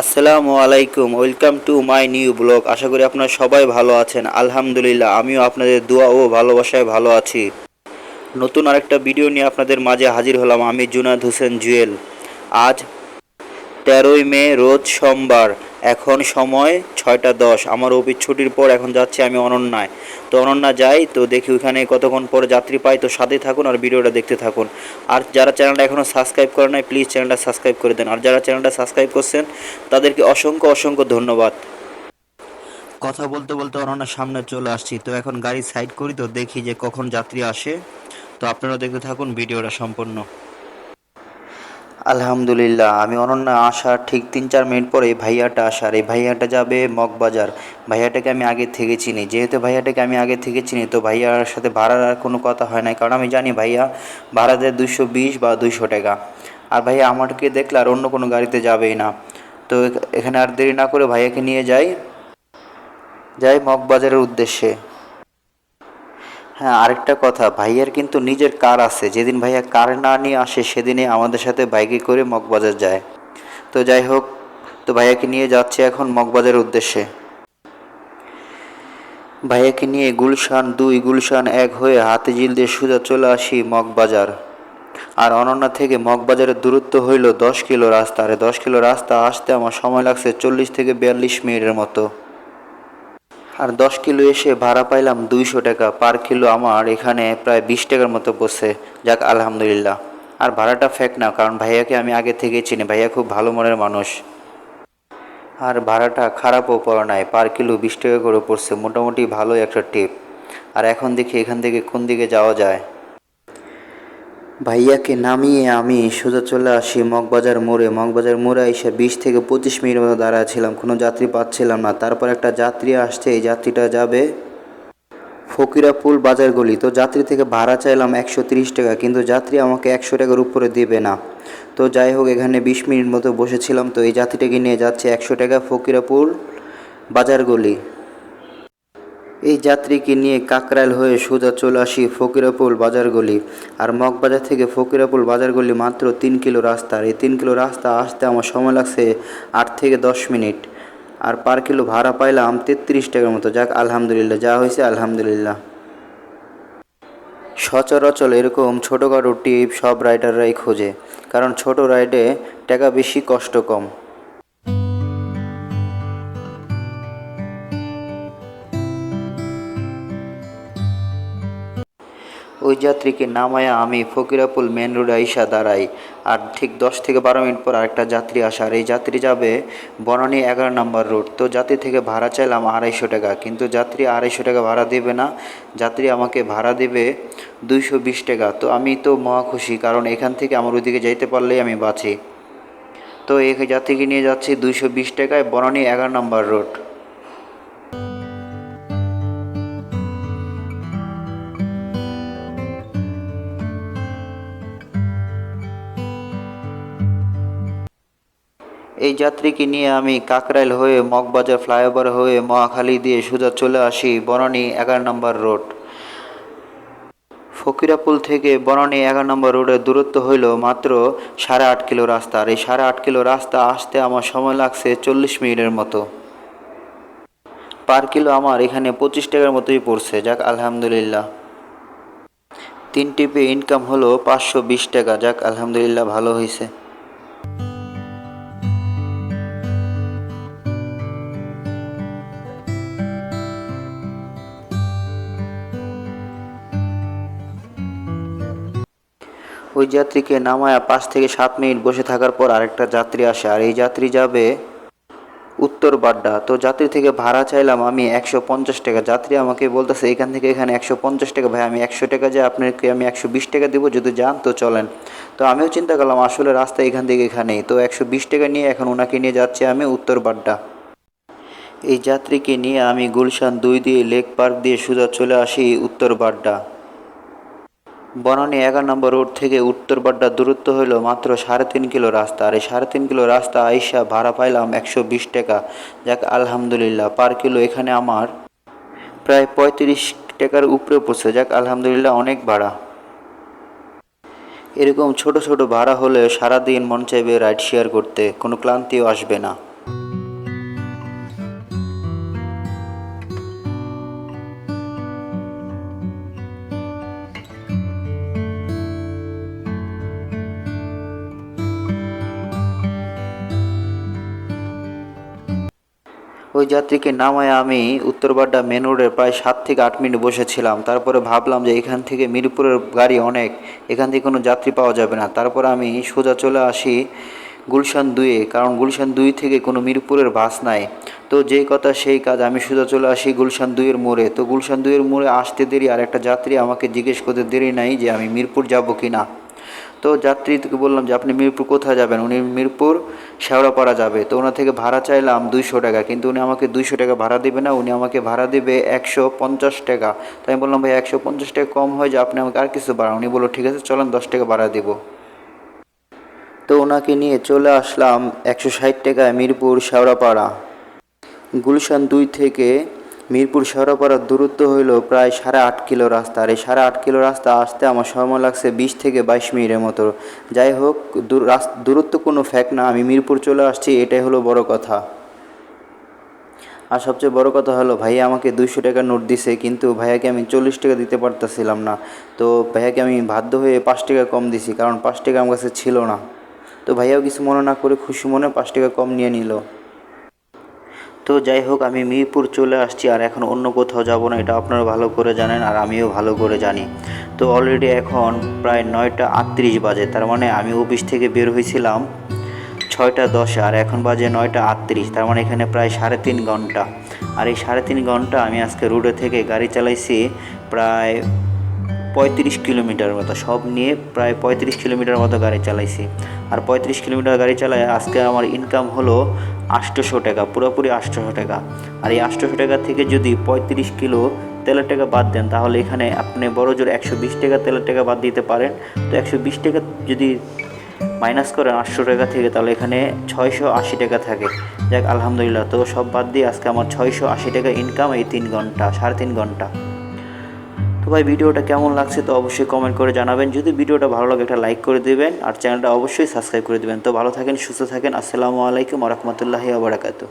আসসালামু আলাইকুম, welcome to my new blog. আশা করি আপনারা সবাই ভালো আছেন। আলহামদুলিল্লাহ, আমিও আপনাদের দোয়া ও ভালোবাসায় ভালো আছি। নতুন আরেকটা ভিডিও নিয়ে আপনাদের মাঝে হাজির হলাম আমি জুনাদ হোসেন জুয়েল। আজ তেরোই মে, রোজ সোমবার। এখন সময় ছয়টা দশ। আমার অফিস ছুটির পর এখন যাচ্ছি আমি অনন্যায়। তো অনন্যা যাই, তো দেখি ওইখানে কতক্ষণ পরে যাত্রী পাই, তো সাথে থাকুন আর ভিডিওটা দেখতে থাকুন। আর যারা চ্যানেলটা এখনও সাবস্ক্রাইব করে নাই, প্লিজ চ্যানেলটা সাবস্ক্রাইব করে দেন। আর যারা চ্যানেলটা সাবস্ক্রাইব করছেন, তাদেরকে অসংখ্য অসংখ্য ধন্যবাদ। কথা বলতে বলতে অনন্যার সামনে চলে আসছি। তো এখন গাড়ি সাইড করি, তো দেখি যে কখন যাত্রী আসে। তো আপনারা দেখতে থাকুন ভিডিওটা সম্পূর্ণ। আলহামদুলিল্লাহ, আমি অনন্যা আসার ঠিক তিন চার মিনিট পরে ভাইয়াটা আসার। এই ভাইয়াটা যাবে মগবাজার। ভাইয়াটাকে আমি আগে থেকে চিনি। যেহেতু ভাইয়াটাকে আমি আগে থেকে চিনি, তো ভাইয়ার সাথে ভাড়ার আর কোনো কথা হয় না কারণ আমি জানি ভাইয়া ভাড়া দেয় দুশো বিশ বা দুইশো টাকা। আর ভাইয়া আমাকে দেখলে আর অন্য কোনো গাড়িতে যাবেই না। তো এখানে আর দেরি না করে ভাইয়াকে নিয়ে যাই। যাই মগবাজারের উদ্দেশ্যে। হ্যাঁ আরেকটা কথা, ভাইয়ার কিন্তু নিজের কার আছে। যেদিন ভাইয়া কার না নিয়ে আসে সেদিনে আমাদের সাথে বাইকে করে মগবাজার যায়। তো যাই হোক, তো ভাইয়াকে নিয়ে যাচ্ছে এখন মগবাজারের উদ্দেশ্যে। ভাইয়াকে নিয়ে গুলশান দুই, গুলশান এক হয়ে হাতে জিল দিয়ে সোজা চলে আসি মগবাজার। আর অনন্যা থেকে মগবাজারের দূরত্ব হইল দশ কিলো রাস্তা। আর দশ কিলো রাস্তা আসতে আমার সময় লাগছে চল্লিশ থেকে বিয়াল্লিশ মিনিটের মতো। আর দশ কিলো এসে ভাড়া পাইলাম দুইশো টাকা। পার কিলো আমার এখানে প্রায় বিশ টাকার মতো পড়ছে। যাক, আলহামদুলিল্লাহ। আর ভাড়াটা ফেক না, কারণ ভাইয়াকে আমি আগে থেকেই চিনি। ভাইয়া খুব ভালো মনের মানুষ। আর ভাড়াটা খারাপও পড়া নাই। পার কিলো বিশ টাকা করে পড়ছে। মোটামুটি ভালো একটা টিপ আর এখন দেখি এখান থেকে কোন দিকে যাওয়া যায়। ভাইয়াকে নামিয়ে আমি সোজা চলে আসি মগবাজার মোড়ে। মগবাজার মোড়ে এসে বিশ থেকে পঁচিশ মিনিট মতো দাঁড়ায় ছিলাম, কোনো যাত্রী পাচ্ছিলাম না। তারপর একটা যাত্রী আসছে, এই যাত্রীটা যাবে ফকিরাপুল বাজার গলি। তো যাত্রী থেকে ভাড়া চাইলাম একশো তিরিশ টাকা, কিন্তু যাত্রী আমাকে একশো টাকার উপরে দেবে না। তো যাই হোক, এখানে বিশ মিনিট মতো বসেছিলাম। তো এই যাত্রীটাকে নিয়ে যাচ্ছে একশো টাকা ফকিরাপুল বাজার গলি। এই যাত্রীকে নিয়ে কাকরাইল হয়ে সোজা চলে আসি ফকিরাপুল বাজার গলি আর মগবাজার থেকে ফকিরাপুল বাজার গলি মাত্র তিন কিলো রাস্তা। আর এই তিন কিলো রাস্তা আসতে আমার সময় লাগছে আট থেকে দশ মিনিট। আর পার কিলো ভাড়া পাইলাম তেত্রিশ টাকার মতো। যাক, আলহামদুলিল্লাহ। যা হয়েছে, আলহামদুলিল্লাহ। সচরাচর এরকম ছোটোখাটো টিপ সব রাইডাররাই খোঁজে। কারণ ছোট রাইডে টাকা বেশি, কষ্ট কম। ওই যাত্রীকে নামায়া আমি ফকিরাপুল মেন রোডে আইসা দাঁড়াই। আর ঠিক দশ থেকে বারো মিনিট পর আরেকটা যাত্রী আসার। এই যাত্রী যাবে বনানী এগারো নম্বর রোড। তো যাত্রী থেকে ভাড়া চাইলাম আড়াইশো টাকা। কিন্তু যাত্রী আড়াইশো টাকা ভাড়া দেবে না। যাত্রী আমাকে ভাড়া দেবে দুইশো বিশ টাকা। তো আমি তো মহা খুশি, কারণ এখান থেকে আমার ওইদিকে যাইতে পারলেই আমি বাঁচি। তো এই যাত্রীকে নিয়ে যাচ্ছি দুইশো বিশ টাকায় বনানী এগারো নম্বর রোড। এই যাত্রীকে নিয়ে আমি কাকরাইল হয়ে মগবাজার ফ্লাইওভার হয়ে মহাখালী দিয়ে সোজা চলে আসি বনানী এগারো নম্বর রোড। ফকিরাপুল থেকে বনানী এগারো নম্বর রোডের দূরত্ব হইল মাত্র সাড়ে আট কিলো রাস্তা। আর এই সাড়ে আট কিলো রাস্তা আসতে আমার সময় লাগছে চল্লিশ মিনিটের মতো। পার কিলো আমার এখানে পঁচিশ টাকার মতোই পড়ছে। যাক, আলহামদুলিল্লাহ। তিন টিপে ইনকাম হলো পাঁচশো বিশ টাকা। যাক, আলহামদুলিল্লাহ, ভালো হয়েছে ওই যাত্রীকে নামায়া পাঁচ থেকে সাত মিনিট বসে থাকার পর আরেকটা যাত্রী আসে। আর এই যাত্রী যাবে উত্তর বাড্ডা। তো যাত্রী থেকে ভাড়া চাইলাম আমি একশো পঞ্চাশ টাকা। যাত্রী আমাকে বলতেছে, এখান থেকে এখানে একশো পঞ্চাশ টাকা। ভাই, আমি একশো টাকা যে আপনাকে আমি একশো বিশ টাকা দেবো, যদি যান তো চলেন। তো আমিও চিন্তা করলাম, আসলে রাস্তা এখান থেকে এখানেই। তো একশো বিশ টাকা নিয়ে এখন ওনাকে নিয়ে যাচ্ছি আমি উত্তর বাড্ডা। এই যাত্রীকে নিয়ে আমি গুলশান দুই দিয়ে লেক পার্ক দিয়ে সোজা চলে আসি উত্তর বাড্ডা। বনানী এগারো নম্বর রোড থেকে উত্তরপাড্ডার দূরত্ব হলো মাত্র সাড়ে তিন কিলো রাস্তা। আর এই সাড়ে তিন কিলো রাস্তা আইসা ভাড়া পাইলাম একশো বিশ টাকা। যাক, আলহামদুলিল্লাহ, পার কিলো এখানে আমার প্রায় পঁয়ত্রিশ টাকার উপরে পড়ছে। যাক, আলহামদুলিল্লাহ, অনেক ভাড়া। এরকম ছোট ছোট ভাড়া হলে সারাদিন মন চাইবে রাইড শেয়ার করতে। কোনো ক্লান্তিও আসবে না। ওই যাত্রীকে নামায় আমি। উত্তরবাড্ডা মেন রোডে প্রায় সাত থেকে আট মিনিট বসেছিলাম। তারপরে ভাবলাম যে এখান থেকে মিরপুরের গাড়ি অনেক, এখান থেকে কোনো যাত্রী পাওয়া যাবে না। তারপরে আমি সোজা চলে আসি গুলশান দুয়ে কারণ গুলশান দুই থেকে কোনো মিরপুরের বাস নাই। তো যেই কথা সেই কাজ আমি সোজা চলে আসি গুলশান দুইয়ের মোড়ে। তো গুলশান দুইয়ের মোড়ে আসতে দেরি আর একটা যাত্রী আমাকে জিজ্ঞেস করতে দেরি নাই যে আমি মিরপুর যাব কি না তো যাত্রীকে বললাম যে আপনি মিরপুর কোথায় যাবেন? উনি মিরপুর শেওড়াপাড়া যাবে। তো ওনার থেকে ভাড়া চাইলাম দুইশো টাকা, কিন্তু উনি আমাকে দুইশো টাকা ভাড়া দেবে না, উনি আমাকে ভাড়া দেবে একশো পঞ্চাশ টাকা। তো আমি বললাম, ভাই, একশো পঞ্চাশ টাকা কম হয় যে আপনি আমাকে আর কিছু বাড়ান। উনি বলল, ঠিক আছে, চলেন, দশ টাকা ভাড়া দেবো। তো ওনাকে নিয়ে চলে আসলাম একশো ষাট টাকায় মিরপুর শেওড়াপাড়া। গুলশান দুই থেকে মিরপুর শেওড়াপাড়ার দূরত্ব হইল প্রায় সাড়ে আট কিলো রাস্তা। আর এই সাড়ে আট কিলো রাস্তা আসতে আমার সময় লাগছে বিশ থেকে বাইশ মিনিটের মতো। যাই হোক, দূর- দূরত্ব কোনো ফ্যাক্ট না, আমি মিরপুর চলে আসছি, এটাই হলো বড় কথা। আর সবচেয়ে বড় কথা হলো, ভাইয়া আমাকে দুইশো টাকা নোট দিছে, কিন্তু ভাইয়াকে আমি চল্লিশ টাকা দিতে পারতেছিলাম না। তো ভাইয়াকে আমি বাধ্য হয়ে পাঁচ টাকা কম দিছি, কারণ পাঁচ টাকা আমার কাছে ছিল না। তো ভাইয়াও কিছু মনে না করে খুশি মনে পাঁচ টাকা কম নিয়ে নিল। তো যাই হোক, আমি মিরপুর চলে আসছি আর এখন অন্য কোথাও যাব না, এটা আপনারা ভালো করে জানেন আর আমিও ভালো করে জানি। তো অলরেডি এখন প্রায় নয়টা আটত্রিশ বাজে, তার মানে আমি অফিস থেকে বের হয়েছিলাম ছয়টা দশে আর এখন বাজে নয়টা আটত্রিশ, তার মানে এখানে প্রায় সাড়ে তিন ঘণ্টা। আর এই সাড়ে তিন ঘণ্টা আমি আজকে রোডে থেকে গাড়ি চালাইছি প্রায় পঁয়ত্রিশ কিলোমিটার মতো, সব নিয়ে প্রায় পঁয়ত্রিশ কিলোমিটার মতো গাড়ি চালাইছি। আর পঁয়ত্রিশ কিলোমিটার গাড়ি চালায় আজকে আমার ইনকাম হলো আটশোশো টাকা, পুরোপুরি আটশোশো টাকা। আর এই আটশোশো টাকা থেকে যদি পঁয়ত্রিশ কিলো তেলের টাকা বাদ দেন, তাহলে এখানে আপনি বড় জোর একশো বিশ টাকা তেলের টাকা বাদ দিতে পারেন। তো একশো বিশ টাকা যদি মাইনাস করেন আটশো টাকা থেকে, তাহলে এখানে ছয়শো আশি টাকা থাকে। যাক, আলহামদুলিল্লাহ। তো সব বাদ দিয়ে আজকে আমার ছয়শো আশি টাকা ইনকাম এই তিন ঘণ্টা, সাড়ে তিন ঘণ্টা। তো ভাই, ভিডিওটা কেমন লাগছে তো অবশ্যই কমেন্ট করে জানাবেন। যদি ভিডিওটা ভালো লাগে, একটা লাইক করে দেবেন। আর চ্যানেলটা অবশ্যই সাবস্ক্রাইব করে দেবেন। তো ভালো থাকেন, সুস্থ থাকেন। আসসালামু আলাইকুম রহমতুল্লাহি আবরাকাতু